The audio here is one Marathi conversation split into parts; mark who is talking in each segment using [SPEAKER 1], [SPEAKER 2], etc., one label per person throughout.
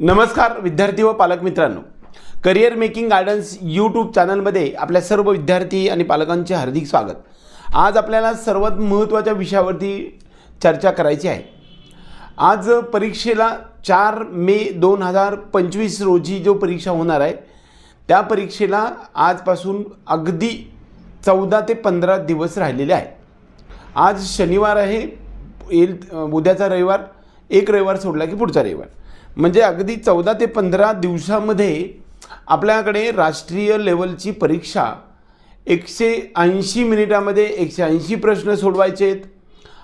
[SPEAKER 1] नमस्कार विद्यार्थी व पालक मित्रांनो. करिअर मेकिंग गार्डन्स यूट्यूब चॅनलमध्ये आपल्या सर्व विद्यार्थी आणि पालकांचे हार्दिक स्वागत. आज आपल्याला सर्वात महत्त्वाच्या विषयावरती चर्चा करायची आहे. आज परीक्षेला चार मे दोन हजार पंचवीस रोजी जो परीक्षा होणार आहे त्या परीक्षेला आजपासून अगदी चौदा ते पंधरा दिवस राहिलेले आहे आज शनिवार आहे येईल उद्याचा रविवार एक रविवार सोडला की पुढचा रविवार. म्हणजे अगदी चौदा ते पंधरा दिवसामध्ये आपल्याकडे राष्ट्रीय लेवलची परीक्षा एकशे ऐंशी मिनिटामध्ये एकशे ऐंशी प्रश्न सोडवायचे आहेत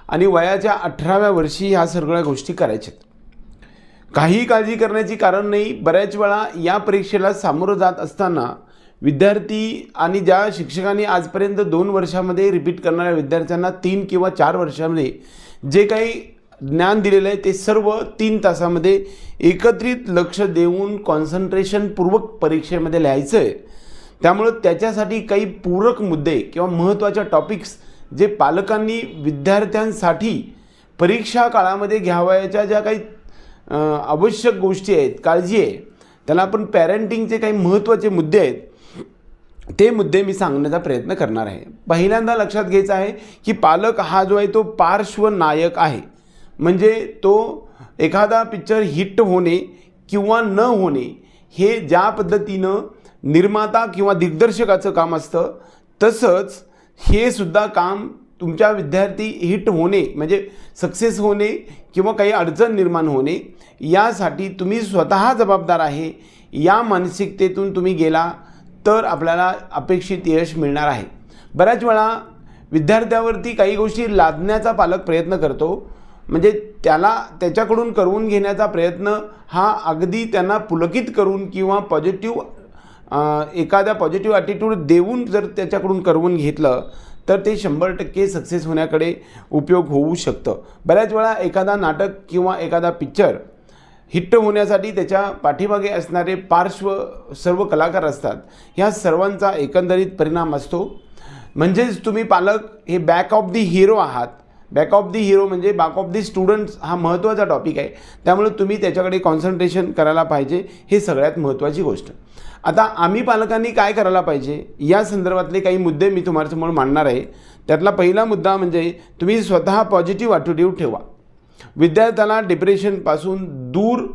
[SPEAKER 1] आणि वयाच्या अठराव्या वर्षी ह्या सगळ्या गोष्टी करायच्या आहेत काही काळजी करण्याची कारण नाही. बऱ्याच वेळा या परीक्षेला सामोरं जात असताना विद्यार्थी आणि ज्या शिक्षकांनी आजपर्यंत दोन वर्षामध्ये रिपीट करणाऱ्या विद्यार्थ्यांना तीन किंवा चार वर्षामध्ये जे काही ज्ञान दिलेलं आहे. ते सर्व तीन तासामध्ये एकत्रित लक्ष देऊन कॉन्सन्ट्रेशनपूर्वक परीक्षेमध्ये लिहायचं आहे. त्यामुळं त्याच्यासाठी काही पूरक मुद्दे किंवा महत्त्वाच्या टॉपिक्स जे पालकांनी विद्यार्थ्यांसाठी परीक्षा काळामध्ये घ्यावयाच्या ज्या काही आवश्यक गोष्टी आहेत काळजी आहे त्याला आपण पॅरेंटिंगचे काही महत्त्वाचे मुद्दे आहेत ते मुद्दे मी सांगण्याचा प्रयत्न करणार आहे. पहिल्यांदा लक्षात घ्यायचं आहे की पालक हा जो आहे तो पार्श्वनायक आहे. म्हणजे तो एखादा पिक्चर हिट होणे किंवा न होणे हे ज्या पद्धतीनं निर्माता किंवा दिग्दर्शकाचं काम असतं तसंच हे सुद्धा काम तुमच्या विद्यार्थी हिट होणे म्हणजे सक्सेस होणे किंवा काही अडचण निर्माण होणे यासाठी तुम्ही स्वतः जबाबदार आहे या मानसिकतेतून तुम्ही गेला तर आपल्याला अपेक्षित यश मिळणार आहे. बऱ्याच वेळा विद्यार्थ्यावरती काही गोष्टी लादण्याचा पालक प्रयत्न करतो म्हणजे त्याला त्याच्याकडून करवून घेण्याचा प्रयत्न हा अगदी त्यांना पुलकित करून किंवा पॉझिटिव्ह एखाद्या पॉझिटिव्ह ॲटिट्यूड देऊन जर त्याच्याकडून करवून घेतलं तर ते शंभर टक्के सक्सेस होण्याकडे उपयोग होऊ शकतं. बऱ्याच वेळा एखादा नाटक किंवा एखादा पिक्चर हिट्ट होण्यासाठी त्याच्या पाठीमागे असणारे पार्श्व सर्व कलाकार असतात. ह्या सर्वांचा एकंदरीत परिणाम असतो. म्हणजेच तुम्ही पालक हे बॅक ऑफ दी हिरो आहात. बॅक ऑफ दी हिरो म्हणजे बॅक ऑफ दी स्टुडंट्स हा महत्त्वाचा टॉपिक आहे. त्यामुळे तुम्ही त्याच्याकडे कॉन्सन्ट्रेशन करायला पाहिजे. हे सगळ्यात महत्त्वाची गोष्ट. आता आम्ही पालकांनी काय करायला पाहिजे? या संदर्भातले काही मुद्दे मी तुम्हासमोर मांडणार आहे. त्यातला पहिला मुद्दा म्हणजे तुम्ही स्वतः पॉझिटिव्ह ॲटिट्यूड ठेवा. विद्यार्थ्याला डिप्रेशनपासून दूर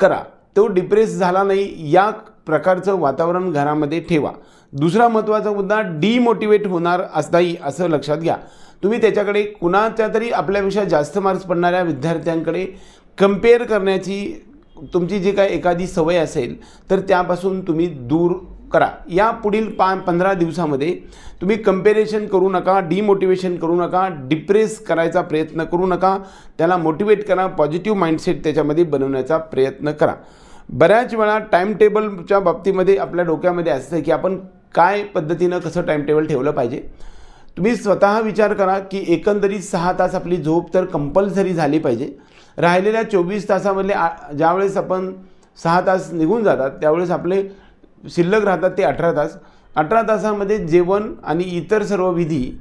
[SPEAKER 1] करा. तो डिप्रेस झाला नाही या प्रकारचं वातावरण घरामध्ये ठेवा. दुसरा महत्त्वाचा मुद्दा डिमोटिवेट होणार असताही असं लक्षात घ्या. तुम्ही त्याच्याकडे कुणाच्या तरी आपल्यापेक्षा जास्त मार्क्स पडणाऱ्या विद्यार्थ्यांकडे कंपेअर करण्याची तुमची जी काय एखादी सवय असेल तर त्यापासून तुम्ही दूर करा. या पुढील पा पंधरा दिवसामध्ये तुम्ही कम्पेरेशन करू नका डिमोटिवेशन करू नका डिप्रेस करायचा प्रयत्न करू नका. त्याला मोटिवेट करा पॉझिटिव्ह माइंडसेट त्याच्यामध्ये बनवण्याचा प्रयत्न करा. बऱ्याच वेळा टाईम टेबलच्या बाबतीमध्ये आपल्या डोक्यामध्ये असतं की आपण काय पद्धतीनं कसं टाईमटेबल ठेवलं पाहिजे. तुम्ही स्वतः विचार करा की एकंदरीत सहा तास आपली झोप तर कंपल्सरी झाली पाहिजे. राहिलेल्या चोवीस तासामधले आ ज्यावेळेस आपण सहा तास निघून जातात त्यावेळेस आपले शिल्लक राहतात ते अठरा तास. अठरा तासामध्ये जेवण आणि इतर सर्व विधी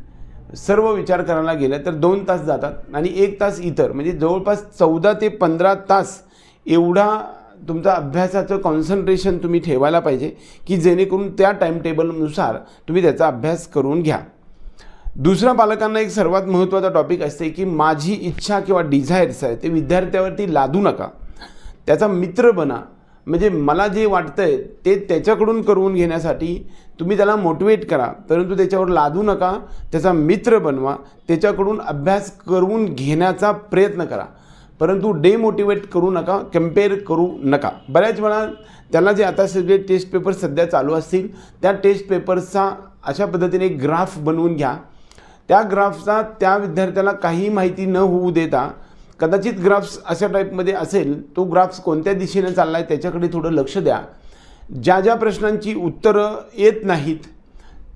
[SPEAKER 1] सर्व विचार करायला गेलं तर दोन तास जातात आणि एक तास इतर. म्हणजे जवळपास चौदा ते पंधरा तास एवढा तुमचा अभ्यासाचं कॉन्सन्ट्रेशन तुम्ही ठेवायला पाहिजे की जेणेकरून त्या टाईमटेबलनुसार तुम्ही त्याचा अभ्यास करून घ्या. दुसरा पालकांना एक सर्वात महत्त्वाचा टॉपिक असते की माझी इच्छा किंवा डिझायर्स आहे ते विद्यार्थ्यावरती लादू नका. त्याचा मित्र बना. म्हणजे मला जे वाटतं आहे ते त्याच्याकडून करून घेण्यासाठी तुम्ही त्याला मोटिवेट करा. परंतु त्याच्यावर लादू नका त्याचा मित्र बनवा त्याच्याकडून अभ्यास करून घेण्याचा प्रयत्न करा. परंतु डेमोटिवेट करू नका कंपेअर करू नका. बऱ्याच वेळा त्याला जे आता सगळे टेस्ट पेपर सध्या चालू असतील त्या टेस्ट पेपर्सचा अशा पद्धतीने एक ग्राफ बनवून घ्या. त्या ग्राफचा त्या विद्यार्थ्याला काही माहिती न होऊ देता कदाचित ग्राफ्स अशा टाईपमध्ये असेल तो ग्राफ्स कोणत्या दिशेने चालला आहे त्याच्याकडे थोडं लक्ष द्या. ज्या ज्या प्रश्नांची उत्तरं येत नाहीत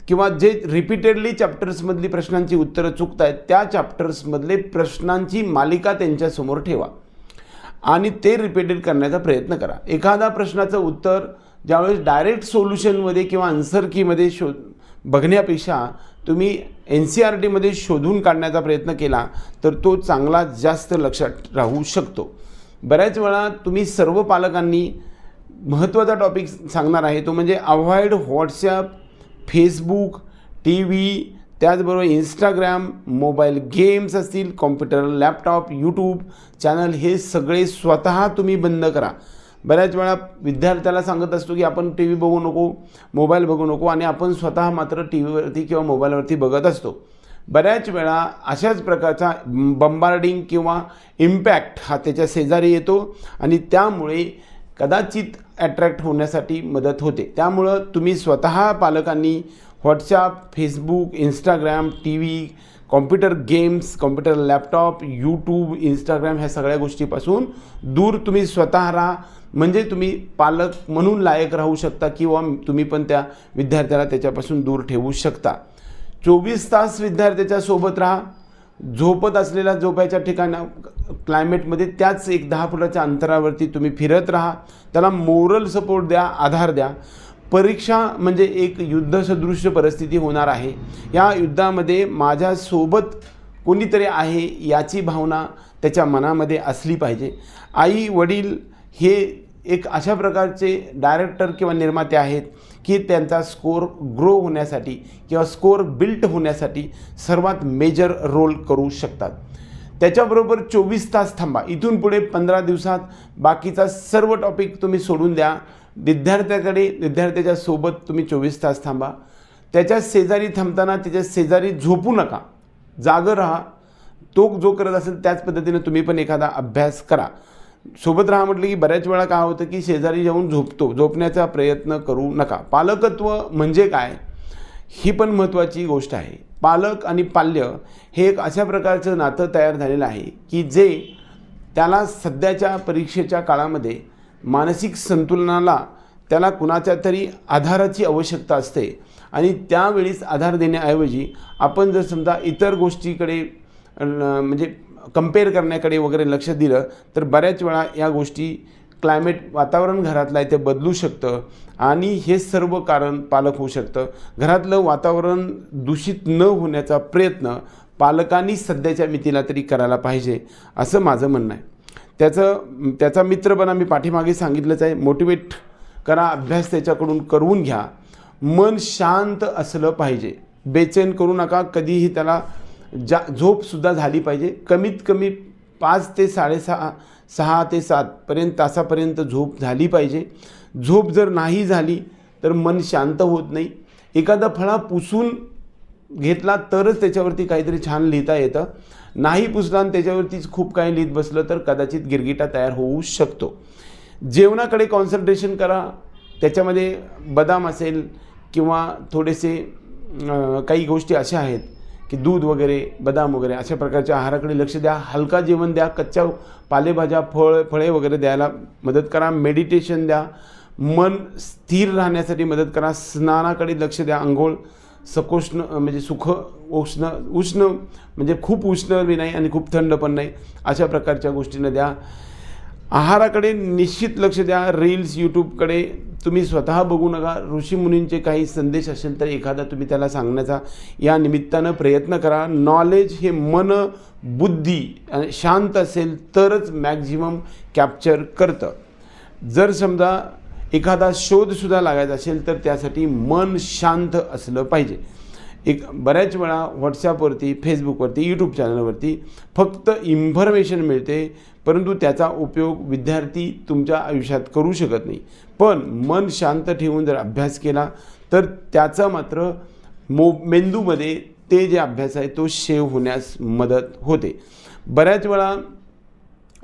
[SPEAKER 1] किंवा जे रिपीटेडली चॅप्टर्समधली प्रश्नांची उत्तरं चुकत आहेत त्या चॅप्टर्समधले प्रश्नांची मालिका त्यांच्यासमोर ठेवा आणि ते रिपीटेड करण्याचा प्रयत्न करा. एखादा प्रश्नाचं उत्तर ज्यावेळेस डायरेक्ट सोल्युशनमध्ये किंवा आन्सर कीमध्ये शोध बघण्यापेक्षा तुम्ही एन सी आर टीमध्ये शोधून काढण्याचा प्रयत्न केला तर तो चांगला जास्त लक्षात राहू शकतो. बऱ्याच वेळा तुम्ही सर्व पालकांनी महत्त्वाचा टॉपिक सांगणार आहे तो म्हणजे avoid WhatsApp Facebook T V त्याचबरोबर इंस्टाग्राम मोबाईल गेम्स असतील कॉम्प्युटर लॅपटॉप यूट्यूब चॅनल हे सगळे स्वतः तुम्ही बंद करा. बऱ्याच वेळा विद्यार्थ्याला सांगत असतो की आपण टी व्ही बघू नको मोबाईल बघू नको आणि आपण स्वतः मात्र टी व्हीवरती किंवा मोबाईलवरती बघत असतो. बऱ्याच वेळा अशाच प्रकारचा बंबार्डिंग किंवा इम्पॅक्ट हा त्याच्या शेजारी येतो आणि त्यामुळे कदाचित ॲट्रॅक्ट होण्यासाठी मदत होते. त्यामुळं तुम्ही स्वतः पालकांनी WhatsApp Facebook Instagram T V computer games computer laptop YouTube Instagram ह्या सगळ्या गोष्टीपासून दूर तुम्ही स्वतः राहा. म्हणजे तुम्ही पालक म्हणून लायक राहू शकता किंवा तुम्ही पण त्या विद्यार्थ्याला त्याच्यापासून दूर ठेवू शकता. चोवीस तास विद्यार्थ्याच्या सोबत राहा. झोपत असलेल्या झोपायच्या ठिकाणा क्लायमेटमध्ये त्याच एक दहा फुटाच्या अंतरावरती तुम्ही फिरत राहा. त्याला मोरल सपोर्ट द्या आधार द्या. परीक्षा म्हणजे एक युद्धसदृश्य परिस्थिती होणार आहे. या युद्धामध्ये माझ्यासोबत कोणीतरी आहे याची भावना त्याच्या मनामध्ये असली पाहिजे. आई वडील हे एक अशा प्रकारचे डायरेक्टर किंवा निर्माते आहेत की त्यांचा स्कोर ग्रो होण्यासाठी किंवा स्कोर बिल्ट होण्यासाठी सर्वात मेजर रोल करू शकतात. त्याच्याबरोबर चोवीस तास थांबा. इथून पुढे पंधरा दिवसात बाकीचा सर्व टॉपिक तुम्ही सोडून द्या. विद्यार्थ्याकडे विद्यार्थ्याच्या सोबत तुम्ही चोवीस तास थांबा. त्याच्या शेजारी थांबताना त्याच्या शेजारी झोपू नका. जागं राहा. तो जो करत असेल त्याच पद्धतीने तुम्ही पण एखादा अभ्यास करा. सोबत राहा म्हटलं की बऱ्याच वेळा काय होतं की शेजारी जाऊन झोपतो. झोपण्याचा प्रयत्न करू नका. पालकत्व म्हणजे काय? ही पण महत्त्वाची गोष्ट आहे. पालक आणि पाल्य हे एक अशा प्रकारचं नातं तयार झालेलं आहे की जे त्याला सध्याच्या परीक्षेच्या काळामध्ये मानसिक संतुलनाला त्याला कुणाच्या तरी आधाराची आवश्यकता असते. आणि त्यावेळीच आधार देण्याऐवजी आपण जर समजा इतर गोष्टीकडे म्हणजे कंपेअर करण्याकडे वगैरे लक्ष दिलं तर बऱ्याच वेळा या गोष्टी क्लायमेट वातावरण घरातलं आहे ते बदलू शकतं. आणि हे सर्व कारण पालक होऊ शकतं. घरातलं वातावरण दूषित न होण्याचा प्रयत्न पालकांनी सध्याच्या मितीला तरी करायला पाहिजे असं माझं म्हणणं आहे. त्याचं त्याचा मित्रपणा मी पाठीमागे सांगितलंच आहे मोटिवेट करा अभ्यास त्याच्याकडून करून घ्या. मन शांत असलं पाहिजे. बेचैन करू नका कधीही त्याला जा झोपसुद्धा झाली पाहिजे. कमीत कमी पाच ते साडेसहा सहा ते सातपर्यंत तासापर्यंत झोप झाली पाहिजे. झोप जर नाही झाली तर मन शांत होत नाही. एखादा फळा पुसून घेतला तरच त्याच्यावरती काहीतरी छान लिहिता येतं. नाही पुसला आणि त्याच्यावरतीच खूप काही लिहित बसलं तर कदाचित गिरगिटा तयार होऊ शकतो. जेवणाकडे कॉन्सन्ट्रेशन करा. त्याच्यामध्ये बदाम असेल किंवा थोडेसे काही गोष्टी अशा आहेत. की दूध वगैरे बदाम वगैरे अशा प्रकारच्या आहाराकडे लक्ष द्या. हलका जेवण द्या कच्च्या पालेभाज्या फळ फळे वगैरे द्यायला मदत करा. मेडिटेशन द्या. मन स्थिर राहण्यासाठी मदत करा. स्नानाकडे लक्ष द्या. आंघोळ सकोष्ण म्हणजे सुख उष्ण उष्ण म्हणजे खूप उष्ण बी नाही आणि खूप थंड पण नाही. अशा प्रकारच्या गोष्टींना द्या. आहाराकडे निश्चित लक्ष द्या. रील्स यूट्यूबकडे तुम्ही स्वतः बघू नका. ऋषीमुनींचे काही संदेश असेल तर एखादा तुम्ही त्याला सांगण्याचा या निमित्तानं प्रयत्न करा. नॉलेज हे मन बुद्धी आणि शांत असेल तरच मॅक्झिमम कॅप्चर करतं. जर समजा एखादा शोधसुद्धा लागायचा असेल तर त्यासाठी मन शांत असलं पाहिजे. एक बऱ्याच वेळा व्हॉट्सॲपवरती फेसबुकवरती यूट्यूब चॅनलवरती फक्त इन्फॉर्मेशन मिळते. परंतु त्याचा उपयोग विद्यार्थी तुमच्या आयुष्यात करू शकत नाही. पण मन शांत ठेवून जर अभ्यास केला तर त्याचा मात्र मो मेंदूमध्ये ते जे अभ्यास आहे तो शेव होण्यास मदत होते. बऱ्याच वेळा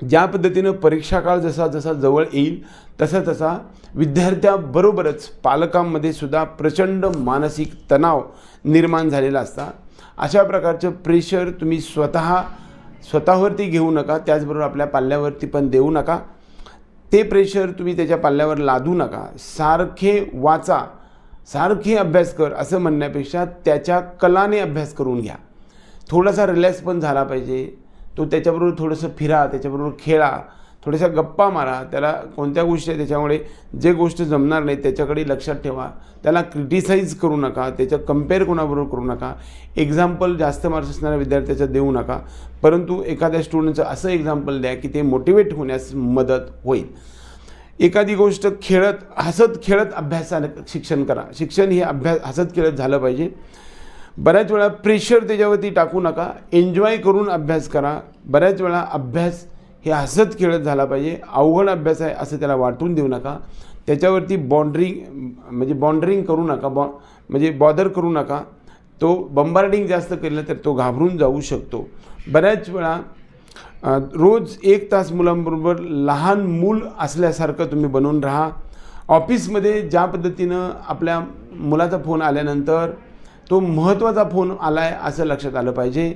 [SPEAKER 1] ज्या पद्धतीनं परीक्षा काळ जसा जसा जवळ येईल तसा तसा विद्यार्थ्याबरोबरच पालकांमध्ये सुद्धा प्रचंड मानसिक तणाव निर्माण झालेला असता. अशा प्रकारचं प्रेशर तुम्ही स्वतः स्वतःवरती घेऊ नका त्याचबरोबर आपल्या पाल्यावरती पण देऊ नका. ते प्रेशर तुम्ही त्याच्या पाल्यावर लादू नका. सारखे वाचा सारखे अभ्यास कर असं म्हणण्यापेक्षा त्याच्या कलाने अभ्यास करून घ्या. थोडासा रिलॅक्स पण झाला पाहिजे. तो त्याच्याबरोबर थोडंसं फिरा त्याच्याबरोबर खेळा. थोड्याशा गप्पा मारा त्याला कोणत्या गोष्टी आहे त्याच्यामुळे जे गोष्ट जमणार नाही त्याच्याकडे लक्षात ठेवा. त्याला क्रिटिसाईज करू नका त्याच्या कंपेअर कोणाबरोबर करू नका. एक्झाम्पल जास्त मार्क्स असणाऱ्या विद्यार्थ्याचं देऊ नका. परंतु एखाद्या स्टुडंटचं असं एक्झाम्पल द्या की ते मोटिवेट होण्यास मदत होईल. एखादी गोष्ट खेळत हसत खेळत अभ्यासाला शिक्षण करा. शिक्षण हे अभ्यास हसत खेळत झालं पाहिजे. बऱ्याच वेळा प्रेशर त्याच्यावरती टाकू नका. एन्जॉय करून अभ्यास करा. बऱ्याच वेळा अभ्यास हे हसत खेळत झाला पाहिजे. अवघड अभ्यास आहे असं त्याला वाटून देऊ नका. त्याच्यावरती बॉन्ड्रिंग म्हणजे बॉन्डरिंग करू नका. बॉ म्हणजे बॉदर करू नका. तो बंबार्डिंग जास्त केलं तर तो घाबरून जाऊ शकतो. बऱ्याच वेळा रोज एक तास मुलांबरोबर लहान मूल असल्यासारखं तुम्ही बनवून राहा. ऑफिसमध्ये ज्या पद्धतीनं आपल्या मुलाचा फोन आल्यानंतर तो महत्त्वाचा फोन आला आहे असं लक्षात आलं पाहिजे.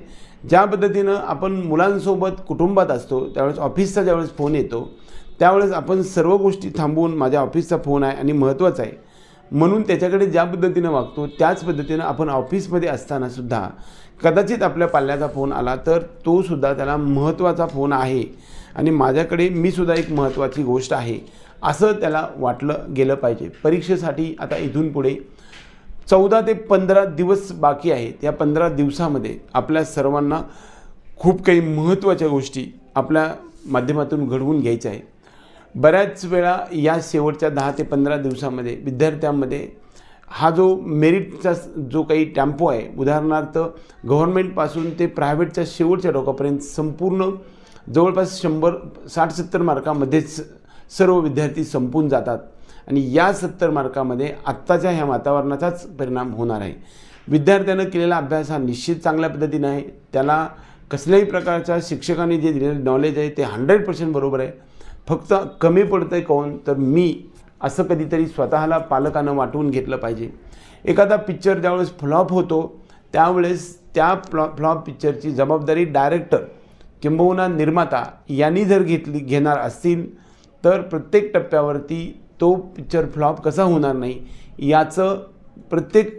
[SPEAKER 1] ज्या पद्धतीनं आपण मुलांसोबत कुटुंबात असतो त्यावेळेस ऑफिसचा ज्यावेळेस फोन येतो त्यावेळेस आपण सर्व गोष्टी थांबवून माझ्या ऑफिसचा फोन आहे आणि महत्त्वाचा आहे. म्हणून त्याच्याकडे ज्या पद्धतीनं वागतो त्याच पद्धतीनं आपण ऑफिसमध्ये असतानासुद्धा कदाचित आपल्या पाल्याचा फोन आला तर तोसुद्धा त्याला महत्त्वाचा फोन आहे आणि माझ्याकडे मी सुद्धा एक महत्त्वाची गोष्ट आहे असं त्याला वाटलं गेलं पाहिजे. परीक्षेसाठी आता इथून पुढे चौदा ते पंधरा दिवस बाकी आहेत. या पंधरा दिवसामध्ये आपल्या सर्वांना खूप काही महत्त्वाच्या गोष्टी आपल्या माध्यमातून घडवून घ्यायच्या आहे बऱ्याच वेळा या शेवटच्या दहा ते पंधरा दिवसामध्ये विद्यार्थ्यांमध्ये हा जो मेरिटचा जो काही टॅम्पो आहे उदाहरणार्थ गव्हर्नमेंटपासून ते प्रायव्हेटच्या शेवटच्या टोकापर्यंत संपूर्ण जवळपास शंभर साठ सत्तर मार्कामध्येच सर्व विद्यार्थी संपून जातात. आणि या सत्तर मार्कामध्ये आत्ताच्या ह्या वातावरणाचाच परिणाम होणार आहे. विद्यार्थ्यानं केलेला अभ्यास हा निश्चित चांगल्या पद्धतीने आहे. त्याला कसल्याही प्रकारच्या शिक्षकांनी जे दिलेलं नॉलेज आहे ते हंड्रेड पर्सेंट बरोबर आहे. फक्त कमी पडतं आहे कोण? तर मी असं कधीतरी स्वतःला पालकानं वाटवून घेतलं पाहिजे. एखादा पिक्चर ज्यावेळेस फ्लॉप होतो त्यावेळेस त्या फ्लॉ फ्लॉप पिक्चरची जबाबदारी डायरेक्टर किंबहुना निर्माता यांनी जर घेतली घेणार असतील तर प्रत्येक टप्प्यावरती तो पिक्चर फ्लॉप कसा होणार नाही याचं प्रत्येक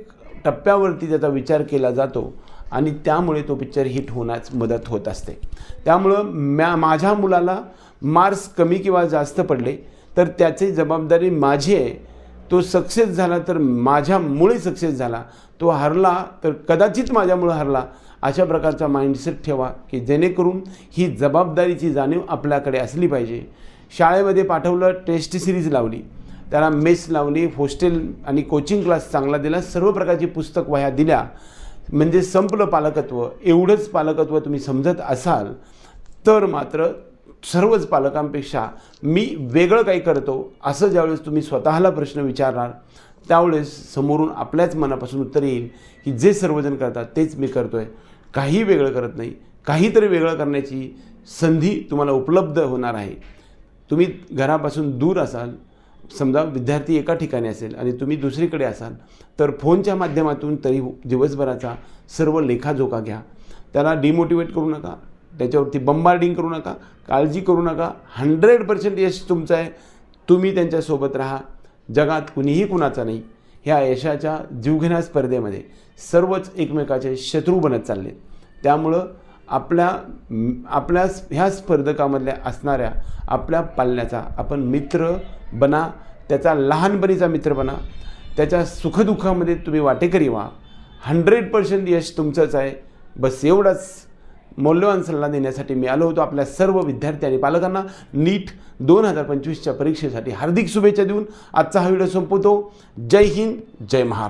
[SPEAKER 1] टप्प्यावरती त्याचा विचार केला जातो आणि त्यामुळे तो पिक्चर हिट होण्यास मदत होत असते. त्यामुळं म्या माझ्या मुलाला मार्क्स कमी किंवा जास्त पडले तर त्याची जबाबदारी माझी आहे. तो सक्सेस झाला तर माझ्यामुळे सक्सेस झाला. तो हरला तर कदाचित माझ्यामुळं हरला अशा प्रकारचा माइंडसेट ठेवा की जेणेकरून ही जबाबदारीची जाणीव आपल्याकडे असली पाहिजे. शाळेमध्ये पाठवलं टेस्ट सिरीज लावली. त्याला मेस लावली हॉस्टेल आणि कोचिंग क्लास चांगला दिला सर्व प्रकारची पुस्तक वह्या दिल्या. म्हणजे संपलं पालकत्व. एवढंच पालकत्व तुम्ही समजत असाल तर मात्र सर्वच पालकांपेक्षा मी वेगळं काही करतो असं ज्यावेळेस तुम्ही स्वतःला प्रश्न विचारणार त्यावेळेस समोरून आपल्याच मनापासून उत्तर येईल की जे सर्वजण करतात तेच मी करतो आहे काही वेगळं करत नाही. काहीतरी वेगळं करण्याची संधी तुम्हाला उपलब्ध होणार आहे. तुम्ही घरापासून दूर असाल समजा विद्यार्थी एका ठिकाणी असेल आणि तुम्ही दुसरीकडे असाल तर फोनच्या माध्यमातून तरी दिवसभराचा सर्व लेखाजोखा घ्या. त्याला डिमोटिवेट करू नका. त्याच्यावरती बंबार्डिंग करू नका. काळजी करू नका. हंड्रेड पर्सेंट यश तुमचं आहे. तुम्ही त्यांच्यासोबत राहा. जगात कुणीही कुणाचा नाही. ह्या यशाच्या जीवघेण्या स्पर्धेमध्ये सर्वच एकमेकाचे शत्रू बनत चालले त्यामुळं आपल्या आपल्या ह्या स्पर्धकामधल्या असणाऱ्या आपल्या पालण्याचा आपण मित्र बना त्याचा लहानपणीचा मित्र बना त्याच्या सुखदुःखामध्ये तुम्ही वाटेकरी व्हा. हंड्रेड पर्सेंट यश तुमचंच आहे. बस एवढाच मौल्यवान सल्ला देण्यासाठी मी आलो होतो आपल्या सर्व विद्यार्थी आणि पालकांना. नीट दोन हजार पंचवीसच्या परीक्षेसाठी हार्दिक शुभेच्छा देऊन आजचा हा व्हिडिओ संपवतो. जय हिंद जय महाराष्ट्र.